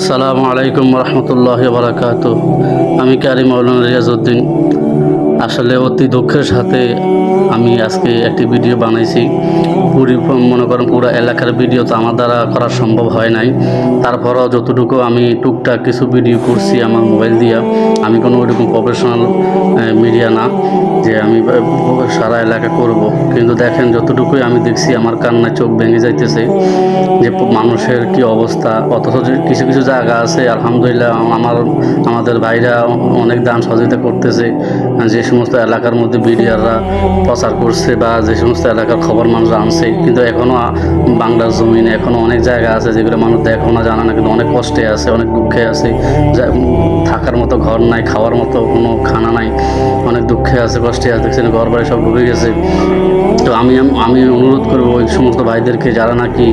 আসসালামু আলাইকুম রহমতুল্লাহ বারাকাত আমি কারি মৌলানা রিয়াজউদ্দিন। আসলে অতি দুঃখের সাথে আমি আজকে একটি ভিডিও বানাইছি। পুরি মনে করেন পুরো এলাকার ভিডিও তো আমার দ্বারা করা সম্ভব হয় নাই। তারপরেও যতটুকু আমি টুকটাক কিছু ভিডিও করছি আমার মোবাইল দিয়া, আমি কোনো ওইরকম প্রফেশনাল মিডিয়া না যে আমি সারা এলাকা করব। কিন্তু দেখেন যতটুকুই আমি দেখছি আমার কান্নায় চোখ ভেঙে যাইতেছে যে মানুষের কি অবস্থা। অথচ কিছু কিছু জায়গা আছে, আলহামদুলিল্লাহ, আমার, আমাদের ভাইরা অনেক দান সহযোগিতা করতেছে। যে সমস্ত এলাকার মধ্যে বিডিআররা প্রচার করছে বা যে সমস্ত এলাকার খবর মানুষ আনছে কিন্তু এখনও বাংলার জমিনে এখনও অনেক জায়গা আছে যেগুলো মানুষ দেখো না জানা না কিন্তু অনেক কষ্টে আছে অনেক দুঃখে আছে। থাকার মতো ঘর নাই খাওয়ার মতো কোনো খানা নাই অনেক দুঃখে আছে কষ্টে আছে দেখছেন ঘর বাড়ি সব ডুবে গেছে। তো আমি আমি অনুরোধ করব ওই সমস্ত ভাইদেরকে যারা নাকি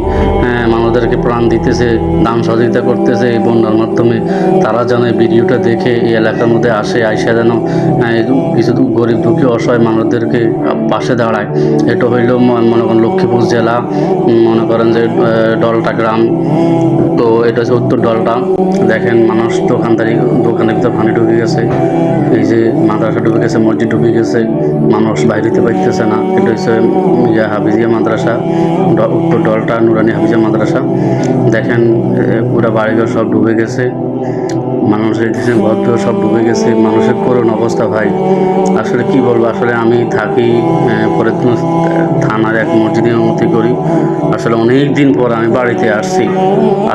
হ্যাঁ, মানুষদেরকে প্রাণ দিতেছে দান সহযোগিতা করতেছে এই বন্যার মাধ্যমে তারা যেন ভিডিওটা দেখে এই এলাকার মধ্যে আসে আইসা যেন হ্যাঁ, দু- কিছু গরিব দুঃখী, অসহায় মানুষদেরকে পাশে দাঁড়ায়। এটা হইল মনে করেন লক্ষ্মীপুর জেলা মনে করেন যে ডলটা গ্রাম। তো এটা হচ্ছে উত্তর ডলটা। দেখেন মানুষ দোকানদারি, দোকানের ভিতর পানি ঢুকে গেছে। এই যে মাদ্রাসা ডুবে গেছে, মসজিদ ডুবে গেছে। মানুষ বাইরেতে পাইতেছে না। এটা হচ্ছে ইয়া হাফিজিয়া মাদ্রাসা উত্তর ডলটা, নুরানি হাফিজিয়া মাদ্রাসা। দেখেন পুরা বাড়িঘর সব ডুবে গেছে। মানুষ দিচ্ছে ঘর সব ডুবে গেছে মানুষের করুণ অবস্থা ভাই। আসলে কি বলব আসলে আমি থাকি পরে থানার এক মসজিদে উন্নতি করি। আসলে অনেক দিন পর আমি বাড়িতে আসছি।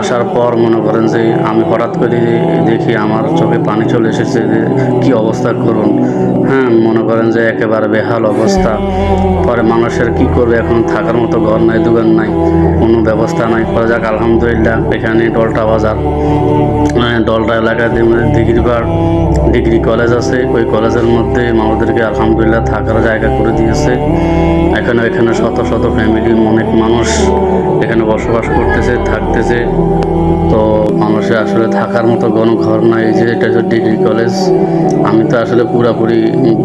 আসার পর মনে করেন যে আমি হঠাৎ করে দেখি আমার চোখে পানি চলে এসেছে যে কি অবস্থা করুন। হ্যাঁ মনে করেন যে একেবারে বেহাল অবস্থা। পরে মানুষের কি করবে এখন থাকার মতো ঘর নাই দোকান নাই কোনো ব্যবস্থা নাই। পরে যাক আলহামদুলিল্লাহ এখানে ডলটা বাজার। আহ, ডলটা এলাকায় ডিগ্রি বার ডিগ্রি কলেজ আছে। ওই কলেজের মধ্যে মানুষদেরকে আলহামদুলিল্লাহ থাকার জায়গা করে দিয়েছে। এখানে এখানে শত শত ফ্যামিলি অনেক মানুষ এখানে বসবাস করতেছে, থাকতেছে। তো মানুষের আসলে থাকার মতো কোনো ঘর নাই যে এটা হচ্ছে ডিগ্রি কলেজ আমি তো আসলে পুরাপুরি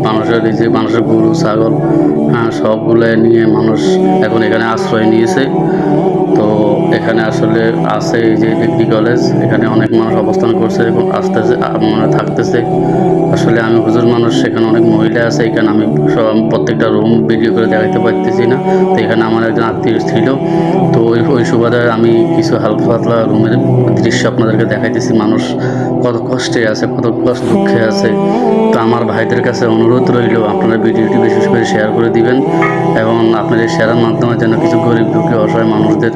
মানুষের এই যে মানুষের গরু, ছাগল হ্যাঁ সবগুলো নিয়ে মানুষ এখন এখানে আশ্রয় নিয়েছে। তো এখানে আসলে আছে এই যে ডিগ্রি কলেজ, এখানে অনেক মানুষ অবস্থান করছে এবং আস্তে মানে থাকতেছে। আসলে আমি হুজুর মানুষ, সেখানে অনেক মহিলা আছে, এখানে আমি সব প্রত্যেকটা রুম ভিডিও করে দেখাতে পারতেছি না। তো এখানে আমার একজন আত্মীয় ছিল। তো সুবাদে আমি কিছু হালকা পাতলা রুমের দৃশ্য আপনাদেরকে দেখাইতেছি। মানুষ কত কষ্টে আছে, কত কষ্ট দুঃখে আছে। তো আমার ভাইদের কাছে অনুরোধ রইল, আপনারা ভিডিওটি বিশেষ করে শেয়ার করে দিবেন এবং আপনাদের শেয়ারের মাধ্যমে যেন কিছু গরিব দুঃখী অসহায় মানুষদের